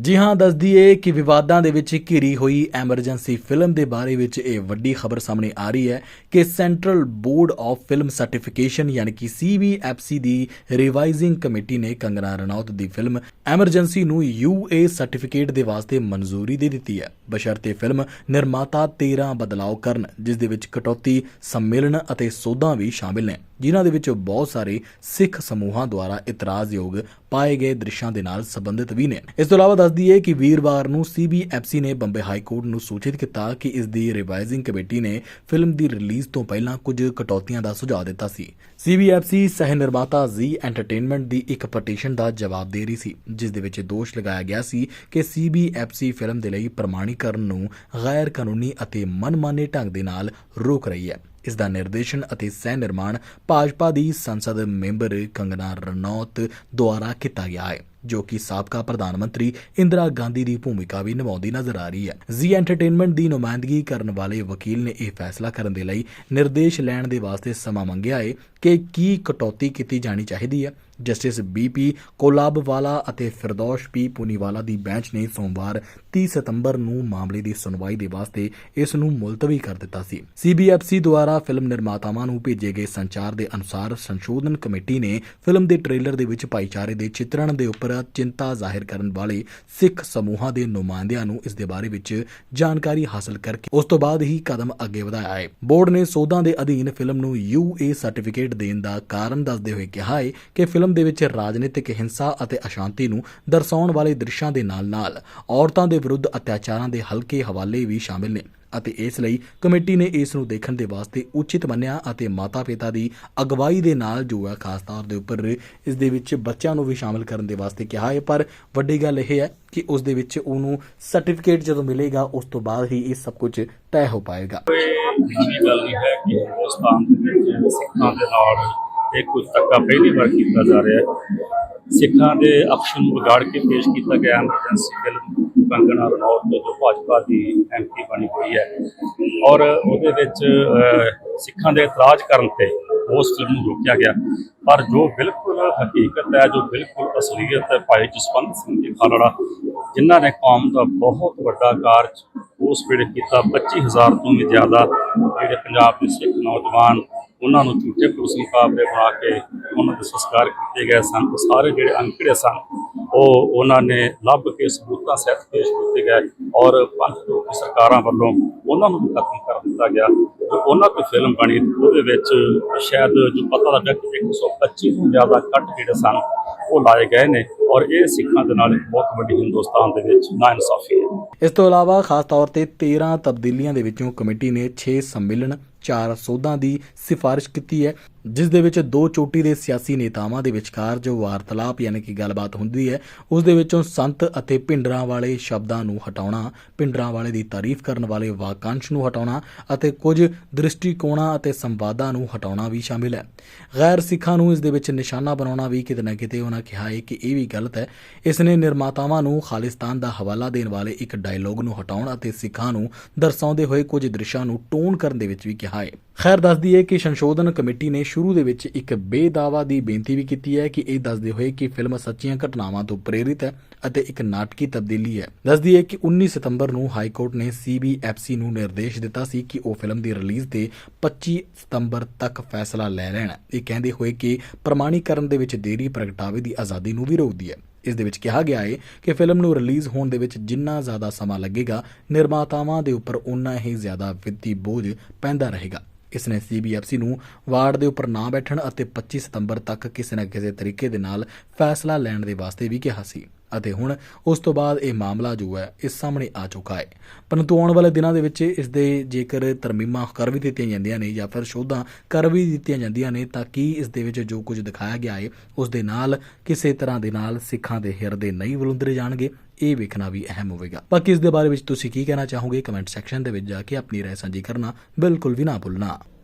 ਜੀ ਹਾਂ, ਦੱਸਦੀ ਏ ਕਿ ਵਿਵਾਦਾਂ ਦੇ ਵਿੱਚ ਘਿਰੀ ਹੋਈ ਐਮਰਜੈਂਸੀ ਫਿਲਮ ਦੇ ਬਾਰੇ ਵਿੱਚ ਇਹ ਵੱਡੀ ਖਬਰ ਸਾਹਮਣੇ ਆ ਰਹੀ ਹੈ ਕਿ central board of film certification ਯਾਨੀ ਕਿ ਸੀਬੀਐਫਸੀ ਦੀ ਰਿਵਾਈਜ਼ਿੰਗ ਕਮੇਟੀ ਨੇ ਕੰਗਨਾ ਰਣੌਤ ਦੀ ਫਿਲਮ ਐਮਰਜੈਂਸੀ ਨੂੰ ਯੂਏ ਸਰਟੀਫਿਕੇਟ ਦੇ ਵਾਸਤੇ ਮਨਜ਼ੂਰੀ ਦੇ ਦਿੱਤੀ ਹੈ। ਬਸ਼ਰਤੇ ਫਿਲਮ ਨਿਰਮਾਤਾ 13 ਬਦਲਾਅ ਕਰਨ, ਜਿਸ ਦੇ ਵਿੱਚ ਕਟੌਤੀ, ਸੰਮੇਲਨ ਅਤੇ ਸੋਧਾਂ ਵੀ ਸ਼ਾਮਿਲ ਨੇ। ਜਿਨ੍ਹਾਂ ਦੇ ਵਿੱਚ ਬਹੁਤ ਸਾਰੇ ਸਿੱਖ ਸਮੂਹਾਂ ਦੁਆਰਾ ਇਤਰਾਜ਼ਯੋਗ ਪਾਏ ਗਏ ਦ੍ਰਿਸ਼ਾਂ ਦੇ ਨਾਲ ਸੰਬੰਧਿਤ ਵੀ ਨੇ। ਇਸ ਤੋਂ ਇਲਾਵਾ ਦੱਸਦੀ ਹੈ ਕਿ ਵੀਰਵਾਰ ਨੂੰ ਸੀਬੀਐਫਸੀ ਨੇ ਬੰਬੇ ਹਾਈ ਕੋਰਟ ਨੂੰ ਸੂਚਿਤ ਕੀਤਾ ਕਿ ਇਸ ਦੀ ਰਿਵਾਈਜ਼ਿੰਗ ਕਮੇਟੀ ਨੇ ਫਿਲਮ ਦੀ ਰਿਲੀਜ਼ ਤੋਂ ਪਹਿਲਾਂ ਕੁਝ ਕਟੌਤੀਆਂ ਦਾ ਸੁਝਾਅ ਦਿੱਤਾ ਸੀ। ਸੀਬੀਐਫਸੀ ਸਹਿ ਨਿਰਮਾਤਾ ਜ਼ੀ ਐਂਟਰਟੇਨਮੈਂਟ ਦੀ ਇੱਕ ਪਟੀਸ਼ਨ ਦਾ ਜਵਾਬ ਦੇ ਰਹੀ ਸੀ, ਜਿਸ ਦੇ ਵਿੱਚ ਦੋਸ਼ ਲਗਾਇਆ ਗਿਆ ਸੀ ਕਿ ਸੀਬੀਐਫਸੀ ਫਿਲਮ ਦੇ ਲਈ ਪ੍ਰਮਾਣੀਕਰਨ ਨੂੰ ਗੈਰ ਕਾਨੂੰਨੀ ਅਤੇ ਮਨਮਾਨੇ ਢੰਗ ਦੇ ਨਾਲ ਰੋਕ ਰਹੀ ਹੈ। ਇਸ ਦਾ ਨਿਰਦੇਸ਼ਨ ਅਤੇ ਸਹਿ ਨਿਰਮਾਣ ਭਾਜਪਾ ਦੀ ਸੰਸਦ ਮੈਂਬਰ ਕੰਗਨਾ ਰਣੌਤ ਦੁਆਰਾ ਕੀਤਾ ਗਿਆ ਹੈ, ਜੋ ਕਿ ਸਾਬਕਾ ਪ੍ਰਧਾਨ ਮੰਤਰੀ ਇੰਦਰਾ ਗਾਂਧੀ ਦੀ ਭੂਮਿਕਾ ਵੀ ਨਿਭਾਉਂਦੀ ਨਜ਼ਰ ਆ ਰਹੀ ਹੈ। ਜ਼ੀ ਐਂਟਰਟੇਨਮੈਂਟ ਦੀ ਨੁਮਾਇੰਦਗੀ ਕਰਨ ਵਾਲੇ ਵਕੀਲ ਨੇ ਇਹ ਫੈਸਲਾ ਕਰਨ ਦੇ ਲਈ ਨਿਰਦੇਸ਼ ਲੈਣ ਦੇ ਵਾਸਤੇ ਸਮਾਂ ਮੰਗਿਆ ਹੈ ਕਿ ਕੀ ਕਟੌਤੀ ਕੀਤੀ ਜਾਣੀ ਚਾਹੀਦੀ ਹੈ। ਜਸਟਿਸ ਬੀਪੀ ਕੋਲਾਬਵਾਲਾ ਅਤੇ ਫਿਰਦੌਸ਼ ਪੀ ਪੁਨੀਵਾਲਾ ਦੀ ਬੈਂਚ ਨੇ ਸੋਮਵਾਰ 30 ਸਤੰਬਰ ਨੂੰ ਮਾਮਲੇ ਦੀ ਸੁਣਵਾਈ ਦੇ ਵਾਸਤੇ ਇਸ ਨੂੰ ਮੁਲਤਵੀ ਕਰ ਦਿੱਤਾ ਸੀ। ਸੀਬੀਐਫਸੀ ਦੁਆਰਾ ਫਿਲਮ ਨਿਰਮਾਤਾਵਾਂ ਨੂੰ ਭੇਜੇ ਗਏ ਸੰਚਾਰ ਦੇ ਅਨੁਸਾਰ ਸੰਸ਼ੋਧਨ ਕਮੇਟੀ ਨੇ ਫਿਲਮ ਦੇ ਟ੍ਰੇਲਰ ਦੇ ਵਿੱਚ ਭਾਈਚਾਰੇ ਦੇ ਚਿੱਤਰਣ ਦੇ ਉੱਪਰ ਚਿੰਤਾ ਜ਼ਾਹਿਰ ਕਰਨ ਵਾਲੇ ਸਿੱਖ ਸਮੂਹਾਂ ਦੇ ਨੁਮਾਇੰਦਿਆਂ ਨੂੰ ਇਸ ਦੇ ਬਾਰੇ ਵਿੱਚ ਜਾਣਕਾਰੀ ਹਾਸਲ ਕਰਕੇ ਉਸ ਤੋਂ ਬਾਅਦ ਹੀ ਕਦਮ ਅੱਗੇ ਵਧਾਇਆ ਹੈ। ਬੋਰਡ ਨੇ ਸੋਧਾਂ ਦੇ ਅਧੀਨ ਫਿਲਮ ਨੂੰ ਯੂਏ ਸਰਟੀਫਿਕੇਟ ਦੇਣ ਦਾ ਕਾਰਨ ਦੱਸਦੇ ਹੋਏ ਕਿਹਾ ਹੈ ਕਿ ਫਿਲਮ ਦੇ ਵਿੱਚ ਰਾਜਨੀਤਿਕ ਹਿੰਸਾ ਅਤੇ ਅਸ਼ਾਂਤੀ ਨੂੰ ਦਰਸਾਉਣ ਵਾਲੇ ਦ੍ਰਿਸ਼ਾਂ ਦੇ ਨਾਲ-ਨਾਲ ਔਰਤਾਂ ਦੇ ਵਿਰੁੱਧ ਅਤਿਆਚਾਰਾਂ ਦੇ ਹਲਕੇ ਹਵਾਲੇ ਵੀ ਸ਼ਾਮਿਲ ਨੇ ਅਤੇ ਇਸ ਲਈ ਕਮੇਟੀ ਨੇ ਇਸ ਨੂੰ ਦੇਖਣ ਦੇ ਵਾਸਤੇ ਉਚਿਤ ਮੰਨਿਆ ਅਤੇ ਮਾਤਾ-ਪਿਤਾ ਦੀ ਅਗਵਾਈ ਦੇ ਨਾਲ ਜੋ ਹੈ, ਖਾਸ ਤੌਰ ਦੇ ਉੱਪਰ ਇਸ ਦੇ ਵਿੱਚ ਬੱਚਿਆਂ ਨੂੰ ਵੀ ਸ਼ਾਮਿਲ ਕਰਨ ਦੇ ਵਾਸਤੇ ਕਿਹਾ ਹੈ। ਪਰ ਵੱਡੀ ਗੱਲ ਇਹ ਹੈ ਕਿ ਉਸ ਦੇ ਵਿੱਚ ਉਹਨੂੰ ਸਰਟੀਫਿਕੇਟ ਜਦੋਂ ਮਿਲੇਗਾ, ਉਸ ਤੋਂ ਬਾਅਦ ਹੀ ਇਹ ਸਭ ਕੁਝ ਤੈਅ ਹੋ ਪਾਏਗਾ। ਕੋਈ ਗੱਲ ਨਹੀਂ ਹੈ ਕਿ ਹਿੰਦੁਸਤਾਨ ਦੇ ਵਿੱਚ ਸਿੱਖਾਂ ਦੇ ਨਾਲ ਇਹ ਕੁਝ ਧੱਕਾ ਪਹਿਲੀ ਵਾਰ ਕੀਤਾ ਜਾ ਰਿਹਾ ਹੈ। ਸਿੱਖਾਂ ਦੇ ਅਕਸ਼ ਨੂੰ ਵਿਗਾੜ ਕੇ ਪੇਸ਼ ਕੀਤਾ ਗਿਆ ਐਮਰਜੈਂਸੀ ਫਿਲਮ ਕੰਗਣਾ ਰਣੌਤ ਜੋ ਭਾਜਪਾ ਦੀ ਐਮਪੀ ਬਣੀ ਹੋਈ ਹੈ। ਔਰ ਉਹਦੇ ਵਿੱਚ ਸਿੱਖਾਂ ਦੇ ਇਤਰਾਜ਼ ਕਰਨ ਤੇ ਉਸ ਫਿਲਮ ਨੂੰ ਰੋਕਿਆ ਗਿਆ। ਪਰ ਜੋ ਬਿਲਕੁਲ ਹਕੀਕਤ ਹੈ, ਜੋ ਬਿਲਕੁਲ ਅਸਲੀਅਤ ਹੈ, ਭਾਈ ਜਸਵੰਤ ਸਿੰਘ ਜੀ ਖਾਲੜਾ, ਜਿਨ੍ਹਾਂ ਨੇ ਕੌਮ ਦਾ ਬਹੁਤ ਵੱਡਾ ਕਾਰਜ ਉਸ ਵੇਲੇ ਕੀਤਾ। 25000 ਤੋਂ ਵੀ ਜ਼ਿਆਦਾ ਜਿਹੜੇ ਪੰਜਾਬ ਦੇ ਸਿੱਖ ਨੌਜਵਾਨ ਉਹਨਾਂ ਨੂੰ ਝੂਠੇ ਪੁਲਿਸ ਮੁਕਾਬਲੇ ਬਣਾ ਕੇ ਉਹਨਾਂ ਦੇ ਸੰਸਕਾਰ ਕੀਤੇ ਗਏ ਸਨ। ਸਾਰੇ ਜਿਹੜੇ ਅੰਕੜੇ ਸਨ, ਉਹ ਉਹਨਾਂ ਨੇ ਲੱਭ ਕੇ ਸਬੂਤਾਂ ਸਹਿਤ ਪੇਸ਼ ਕੀਤੇ ਗਏ ਔਰ ਪੰਜ ਲੋਕੀ ਸਰਕਾਰਾਂ ਵੱਲੋਂ ਉਹਨਾਂ ਨੂੰ ਵੀ ਖਤਮ ਕਰ ਦਿੱਤਾ ਗਿਆ। ਜੋ ਉਹਨਾਂ ਦੀ ਫਿਲਮ ਬਣੀ, ਉਹਦੇ ਵਿੱਚ ਸ਼ਾਇਦ ਜੋ ਪਤਾ ਲੱਗਾ ਕਿ 125 ਤੋਂ ਜ਼ਿਆਦਾ ਕੱਟ ਜਿਹੜੇ ਸਨ, ਉਹ ਲਾਏ ਗਏ ਨੇ ਔਰ ਇਹ ਸਿੱਖਾਂ ਦੇ ਨਾਲ ਬਹੁਤ ਵੱਡੀ ਹਿੰਦੁਸਤਾਨ ਦੇ ਵਿੱਚ ਨਾਇਨਸਾਫੀ ਹੈ। ਇਸ ਤੋਂ ਇਲਾਵਾ ਖਾਸ ਤੌਰ ਤੇ 13 ਤਬਦੀਲੀਆਂ ਦੇ ਵਿੱਚੋਂ ਕਮੇਟੀ ਨੇ 6 ਸੰਮੇਲਨ ਚਾਰ ਸੋਧਾਂ ਦੀ ਸਿਫਾਰਿਸ਼ ਕੀਤੀ ਹੈ, ਜਿਸ ਦੇ ਵਿੱਚ ਦੋ ਚੋਟੀ ਦੇ ਸਿਆਸੀ ਨੇਤਾਵਾਂ ਦੇ ਵਿਚਕਾਰ ਜੋ ਵਾਰਤਾਲਾਪ ਯਾਨੀ ਕਿ ਗੱਲਬਾਤ ਹੁੰਦੀ ਹੈ, ਉਸ ਦੇ ਵਿੱਚੋਂ ਸੰਤ ਅਤੇ ਪਿੰਡਰਾਂ ਵਾਲੇ ਸ਼ਬਦਾਂ ਨੂੰ ਹਟਾਉਣਾ ਪਿੰਡਰਾਂ ਵਾਲੇ ਦੀ ਤਾਰੀਫ ਕਰਨ ਵਾਲੇ ਵਾਕਾਂਸ਼ ਨੂੰ ਹਟਾਉਣਾ ਅਤੇ ਕੁਝ ਦ੍ਰਿਸ਼ਟੀਕੋਣਾਂ ਅਤੇ ਸੰਵਾਦਾਂ ਨੂੰ ਹਟਾਉਣਾ ਵੀ ਸ਼ਾਮਿਲ ਹੈ। ਗੈਰ ਸਿੱਖਾਂ ਨੂੰ ਇਸ ਦੇ ਵਿੱਚ ਨਿਸ਼ਾਨਾ ਬਣਾਉਣਾ ਵੀ ਕਿਤੇ ਨਾ ਕਿਤੇ ਉਹਨਾਂ ਕਿਹਾ ਹੈ ਕਿ ਇਹ ਵੀ ਗਲਤ ਹੈ। ਇਸ ਨੇ ਨਿਰਮਾਤਾਵਾਂ ਨੂੰ ਖਾਲਿਸਤਾਨ ਦਾ ਹਵਾਲਾ ਦੇਣ ਵਾਲੇ ਇੱਕ ਡਾਇਲੋਗ ਨੂੰ ਹਟਾਉਣ ਅਤੇ ਸਿੱਖਾਂ ਨੂੰ ਦਰਸਾਉਂਦੇ ਹੋਏ ਕੁਝ ਦ੍ਰਿਸ਼ਾਂ ਨੂੰ ਟੋਨ ਕਰਨ ਦੇ ਵਿੱਚ ਵੀ ਕਿਹਾ ਹੈ ਖੈਰ, ਦੱਸਦੀ ਹੈ ਕਿ ਸੰਸ਼ੋਧਨ ਕਮੇਟੀ ਨੇ ਸ਼ੁਰੂ ਦੇ ਵਿੱਚ ਇੱਕ ਬੇਦਾਵਾ ਦੀ ਬੇਨਤੀ ਵੀ ਕੀਤੀ ਹੈ ਕਿ ਇਹ ਦੱਸਦੇ ਹੋਏ ਕਿ ਫਿਲਮ ਸੱਚੀਆਂ ਘਟਨਾਵਾਂ ਤੋਂ ਪ੍ਰੇਰਿਤ ਹੈ ਅਤੇ ਇੱਕ ਨਾਟਕੀ ਤਬਦੀਲੀ ਹੈ। ਦੱਸਦੀ ਹੈ ਕਿ 19 ਸਤੰਬਰ ਨੂੰ ਹਾਈ ਕੋਰਟ ਨੇ ਸੀਬੀਐਫਸੀ ਨੂੰ ਨਿਰਦੇਸ਼ ਦਿੱਤਾ ਸੀ ਕਿ ਉਹ ਫਿਲਮ ਦੀ ਰਿਲੀਜ਼ ਤੇ 25 ਸਤੰਬਰ ਤੱਕ ਫੈਸਲਾ ਲੈ ਲੈਣ। ਇਹ ਕਹਿੰਦੇ ਹੋਏ ਕਿ ਪ੍ਰਮਾਣੀਕਰਨ ਦੇ ਵਿੱਚ ਦੇਰੀ ਪ੍ਰਗਟਾਵੇ ਦੀ ਆਜ਼ਾਦੀ ਨੂੰ ਵੀ ਰੋਕਦੀ ਹੈ। ਇਸ ਦੇ ਵਿੱਚ ਕਿਹਾ ਗਿਆ ਹੈ ਕਿ ਫਿਲਮ ਨੂੰ ਰਿਲੀਜ਼ ਹੋਣ ਦੇ ਵਿੱਚ ਜਿੰਨਾ ਜ਼ਿਆਦਾ ਸਮਾਂ ਲੱਗੇਗਾ, ਨਿਰਮਾਤਾਵਾਂ ਦੇ ਉੱਪਰ ਉਨਾ ਹੀ ਜ਼ਿਆਦਾ ਵਿੱਤੀ ਬੋਝ ਪੈਂਦਾ ਰਹੇਗਾ। ਇਸ ਨੇ ਸੀਬੀਐਫਸੀ ਨੂੰ ਵਾਰਡ ਦੇ ਉੱਪਰ ਨਾ ਬੈਠਣ ਅਤੇ 25 ਸਤੰਬਰ ਤੱਕ ਕਿਸੇ ਨਾ ਕਿਸੇ ਤਰੀਕੇ ਦੇ ਨਾਲ ਫੈਸਲਾ ਲੈਣ ਦੇ ਵਾਸਤੇ ਵੀ ਕਿਹਾ ਸੀ। ਅਤੇ ਹੁਣ ਉਸ ਤੋਂ ਬਾਅਦ ਇਹ ਮਾਮਲਾ ਜੋ ਹੈ ਇਸ ਸਾਹਮਣੇ ਆ ਚੁੱਕਾ ਹੈ ਪਰੰਤੂ ਆਉਣ ਵਾਲੇ ਦਿਨਾਂ ਦੇ ਵਿੱਚ ਇਸ ਦੇ ਜੇਕਰ ਤਰਮੀਮਾਂ ਕਰ ਵੀ ਦਿੱਤੀਆਂ ਜਾਂਦੀਆਂ ਨੇ ਜਾਂ ਫਿਰ ਸ਼ੋਧਾਂ ਕਰ ਵੀ ਦਿੱਤੀਆਂ ਜਾਂਦੀਆਂ ਨੇ ਤਾਂ ਕੀ ਇਸ ਦੇ ਵਿੱਚ ਜੋ ਕੁਝ ਦਿਖਾਇਆ ਗਿਆ ਹੈ ਉਸ ਦੇ ਨਾਲ ਕਿਸੇ ਤਰ੍ਹਾਂ ਦੇ ਨਾਲ ਸਿੱਖਾਂ ਦੇ ਹਿਰਦੇ ਨਹੀਂ ਵਲੁੰਦਰੇ ਜਾਣਗੇ ਇਹ ਵੇਖਣਾ ਵੀ ਅਹਿਮ ਹੋਵੇਗਾ ਬਾਕੀ ਇਸ ਦੇ ਬਾਰੇ ਵਿੱਚ ਤੁਸੀਂ ਕੀ ਕਹਿਣਾ ਚਾਹੋਗੇ ਕਮੈਂਟ ਸੈਕਸ਼ਨ ਦੇ ਵਿੱਚ ਜਾ ਕੇ ਆਪਣੀ رائے ਸਾਂਝੀ ਕਰਨਾ ਬਿਲਕੁਲ ਵੀ ਨਾ ਭੁੱਲਣਾ